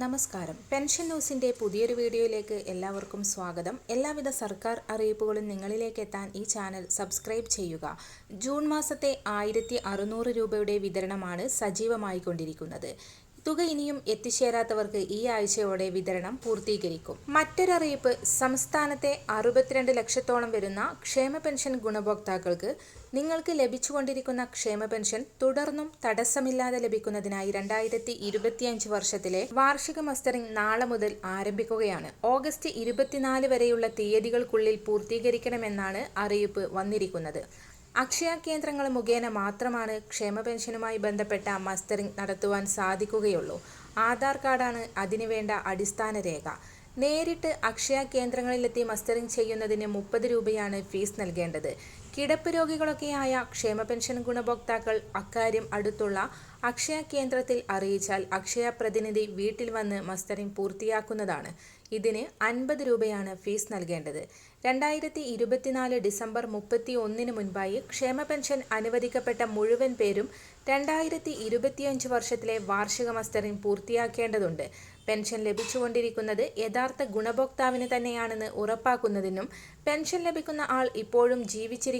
നമസ്കാരം. പെൻഷൻ ന്യൂസിന്റെ പുതിയൊരു വീഡിയോയിലേക്ക് എല്ലാവർക്കും സ്വാഗതം. എല്ലാവിധ സർക്കാർ അറിയിപ്പുകളും നിങ്ങളിലേക്ക് എത്താൻ ഈ ചാനൽ സബ്സ്ക്രൈബ് ചെയ്യുക. ജൂൺ മാസത്തെ ആയിരത്തി അറുന്നൂറ് രൂപയുടെ വിതരണമാണ് സജീവമായിക്കൊണ്ടിരിക്കുന്നത്. തുക ഇനിയും എത്തിച്ചേരാത്തവർക്ക് ഈ ആഴ്ചയോടെ വിതരണം പൂർത്തീകരിക്കും. മറ്റൊരറിയിപ്പ് സംസ്ഥാനത്തെ അറുപത്തിരണ്ട് ലക്ഷത്തോളം വരുന്ന ക്ഷേമ പെൻഷൻ ഗുണഭോക്താക്കൾക്ക് നിങ്ങൾക്ക് ലഭിച്ചുകൊണ്ടിരിക്കുന്ന ക്ഷേമ പെൻഷൻ തുടർന്നും തടസ്സമില്ലാതെ ലഭിക്കുന്നതിനായി രണ്ടായിരത്തി ഇരുപത്തിയഞ്ച് വർഷത്തിലെ വാർഷിക മസ്റ്ററിംഗ് നാളെ മുതൽ ആരംഭിക്കുകയാണ്. ഓഗസ്റ്റ് ഇരുപത്തിനാല് വരെയുള്ള തീയതികൾക്കുള്ളിൽ പൂർത്തീകരിക്കണമെന്നാണ് അറിയിപ്പ് വന്നിരിക്കുന്നത്. അക്ഷയ കേന്ദ്രങ്ങൾ മുഖേന മാത്രമാണ് ക്ഷേമ പെൻഷനുമായി ബന്ധപ്പെട്ട മസ്റ്ററിംഗ് നടത്തുവാൻ സാധിക്കുകയുള്ളൂ. ആധാർ കാർഡാണ് അതിനുവേണ്ട അടിസ്ഥാന രേഖ. നേരിട്ട് അക്ഷയ കേന്ദ്രങ്ങളിലെത്തി മസ്റ്ററിംഗ് ചെയ്യുന്നതിന് മുപ്പത് രൂപയാണ് ഫീസ് നൽകേണ്ടത്. കിടപ്പ് രോഗികളൊക്കെയായ ക്ഷേമ പെൻഷൻ ഗുണഭോക്താക്കൾ അക്കാര്യം അടുത്തുള്ള അക്ഷയ കേന്ദ്രത്തിൽ അറിയിച്ചാൽ അക്ഷയ പ്രതിനിധി വീട്ടിൽ വന്ന് മസ്റ്ററിംഗ് പൂർത്തിയാക്കുന്നതാണ്. ഇതിന് അൻപത് രൂപയാണ് ഫീസ് നൽകേണ്ടത്. രണ്ടായിരത്തി ഇരുപത്തിനാല് ഡിസംബർ മുപ്പത്തി ഒന്നിന് മുൻപായി ക്ഷേമ പെൻഷൻ അനുവദിക്കപ്പെട്ട മുഴുവൻ പേരും രണ്ടായിരത്തി ഇരുപത്തിയഞ്ച് വർഷത്തിലെ വാർഷിക മസ്റ്ററിംഗ് പൂർത്തിയാക്കേണ്ടതുണ്ട്. പെൻഷൻ ലഭിച്ചുകൊണ്ടിരിക്കുന്നത് യഥാർത്ഥ ഗുണഭോക്താവിന് തന്നെയാണെന്ന് ഉറപ്പാക്കുന്നതിനും പെൻഷൻ ലഭിക്കുന്ന ആൾ ഇപ്പോഴും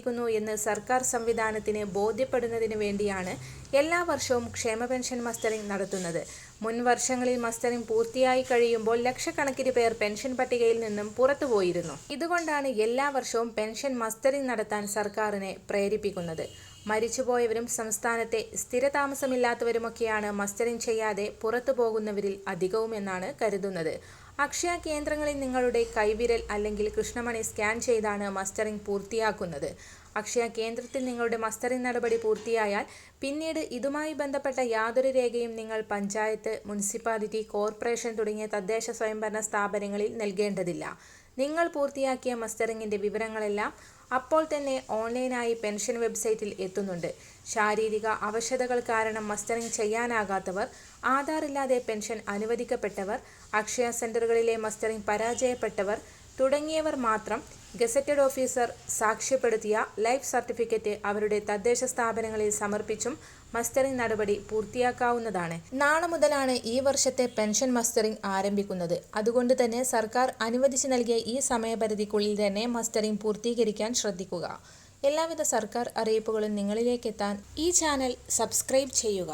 ജീവിച്ചിരിക്കുന്നു എന്ന് സർക്കാർ സംവിധാനത്തിന് ബോധ്യപ്പെടുന്നതിന് വേണ്ടിയാണ് എല്ലാ വർഷവും ക്ഷേമ പെൻഷൻ മസ്റ്ററിംഗ് നടത്തുന്നത്. മുൻ വർഷങ്ങളിൽ മസ്റ്ററിംഗ് പൂർത്തിയായി കഴിയുമ്പോൾ ലക്ഷക്കണക്കിന് പേർ പെൻഷൻ പട്ടികയിൽ നിന്നും പുറത്തുപോയിരുന്നു. ഇതുകൊണ്ടാണ് എല്ലാ വർഷവും പെൻഷൻ മസ്റ്ററിംഗ് നടത്താൻ സർക്കാരിനെ പ്രേരിപ്പിക്കുന്നത്. മരിച്ചുപോയവരും സംസ്ഥാനത്തെ സ്ഥിരതാമസമില്ലാത്തവരുമൊക്കെയാണ് മസ്റ്ററിംഗ് ചെയ്യാതെ പുറത്തു പോകുന്നവരിൽ അധികവുമെന്നാണ് കരുതുന്നത്. അക്ഷയ കേന്ദ്രങ്ങളിൽ നിങ്ങളുടെ കൈവിരൽ അല്ലെങ്കിൽ കൃഷ്ണമണി സ്കാൻ ചെയ്താണ് മസ്റ്ററിംഗ് പൂർത്തിയാക്കുന്നത്. അക്ഷയ കേന്ദ്രത്തിൽ നിങ്ങളുടെ മസ്റ്ററിംഗ് നടപടി പൂർത്തിയായാൽ പിന്നീട് ഇതുമായി ബന്ധപ്പെട്ട യാതൊരു രേഖയും നിങ്ങൾ പഞ്ചായത്ത് മുനിസിപ്പാലിറ്റി കോർപ്പറേഷൻ തുടങ്ങിയ തദ്ദേശ സ്വയംഭരണ സ്ഥാപനങ്ങളിൽ നൽകേണ്ടതില്ല. നിങ്ങൾ പൂർത്തിയാക്കിയ മസ്റ്ററിങ്ങിന്റെ വിവരങ്ങളെല്ലാം അപ്പോൾ തന്നെ ഓൺലൈനായി പെൻഷൻ വെബ്സൈറ്റിൽ എത്തുന്നുണ്ട്. ശാരീരിക അവശതകൾ കാരണം മസ്റ്ററിംഗ് ചെയ്യാനാകാത്തവർ ആധാർ ഇല്ലാതെ പെൻഷൻ അനുവദിക്കപ്പെട്ടവർ അക്ഷയ സെന്ററുകളിലെ മസ്റ്ററിംഗ് പരാജയപ്പെട്ടവർ തുടങ്ങിയവർ മാത്രം ഗസറ്റഡ് ഓഫീസർ സാക്ഷ്യപ്പെടുത്തിയ ലൈഫ് സർട്ടിഫിക്കറ്റ് അവരുടെ തദ്ദേശ സ്ഥാപനങ്ങളിൽ സമർപ്പിച്ചും മസ്റ്ററിംഗ് നടപടി പൂർത്തിയാക്കാവുന്നതാണ്. നാളെ മുതലാണ് ഈ വർഷത്തെ പെൻഷൻ മസ്റ്ററിംഗ് ആരംഭിക്കുന്നത്. അതുകൊണ്ട് തന്നെ സർക്കാർ അനുവദിച്ചു നൽകിയ ഈ സമയപരിധിക്കുള്ളിൽ തന്നെ മസ്റ്ററിംഗ് പൂർത്തീകരിക്കാൻ ശ്രദ്ധിക്കുക. എല്ലാവിധ സർക്കാർ അറിയിപ്പുകളും നിങ്ങളിലേക്ക് എത്താൻ ഈ ചാനൽ സബ്സ്ക്രൈബ് ചെയ്യുക.